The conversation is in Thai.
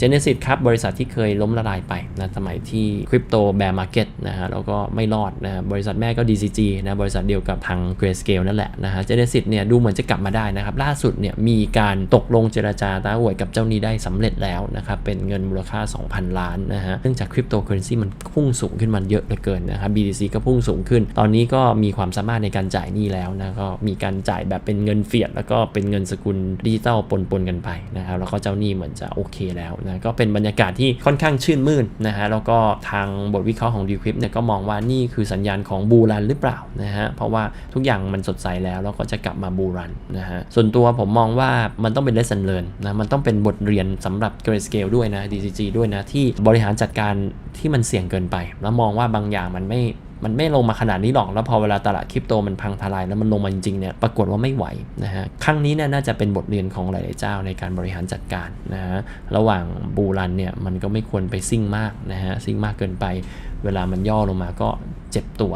Genesis ครับบริษัทที่เคยล้มละลายไปนะสมัยที่คริปโตแบร์มาร์เก็ตนะฮะแล้วก็ไม่รอดนะบริษัทแม่ก็ DCG นะบริษัทเดียวกับทาง Grayscale นั่นแหละนะฮะ Genesis เนี่ยดูเหมือนจะกลับมาได้นะครับ ล่าสุดเนี่ยมีการตกลงเจรจาตาหวยกับเจ้าหนี้ได้สำเร็จแล้วนะครับเป็นเงินมูลค่า 2,000 ล้านนะฮะเนื่องจากคริปโตเคอเรนซีมันพุ่งสูงขึ้นมันเยอะเหลือเกินนะครับ BTC ก็พุ่งสูงขึ้น ตอนนี้ก็มีความสามารถในการจ่ายหนี้แล้วนะก็มีการจ่ายแบบเป็นเงินเฟียดแล้วก็เป็นเงินสกุลดิจิตอลปนๆกันไปนะครับแล้วก็เจ้าหนี้เหมือนจะโอเคแล้วนะก็เป็นบรรยากาศที่ค่อนข้างชื่นมื่นนะฮะแล้วก็ทางบทวิเคราะห์ของ d ีคริปเนี่ยก็มองว่านี่คือสัญญาณของบูรันหรือเปล่านะฮะเพราะว่าทุกอย่างมันสดใสแล้วแล้วก็จะกลับมาบูรันนะฮะส่วนตัวผมมองว่ามันต้องเป็น lesson learn นะมันต้องเป็นบทเรียนสำหรับ Grayscale ด้วยนะ DCG ด้วยนะที่บริหารจัดการที่มันเสี่ยงเกินไป แล้วมองว่าบางอย่างมันไม่ มันไม่ลงมาขนาดนี้หรอก แล้วพอเวลาตลาดคริปโตมันพังทลายแล้วมันลงมาจริงๆเนี่ย ปรากฏว่าไม่ไหวนะฮะ ครั้งนี้เนี่ยน่าจะเป็นบทเรียนของหลายๆเจ้าในการบริหารจัดการนะฮะ ระหว่างบูรันเนี่ยมันก็ไม่ควรไปซิ่งมากนะฮะ ซิ่งมากเกินไป เวลามันย่อลงมาก็เจ็บตัว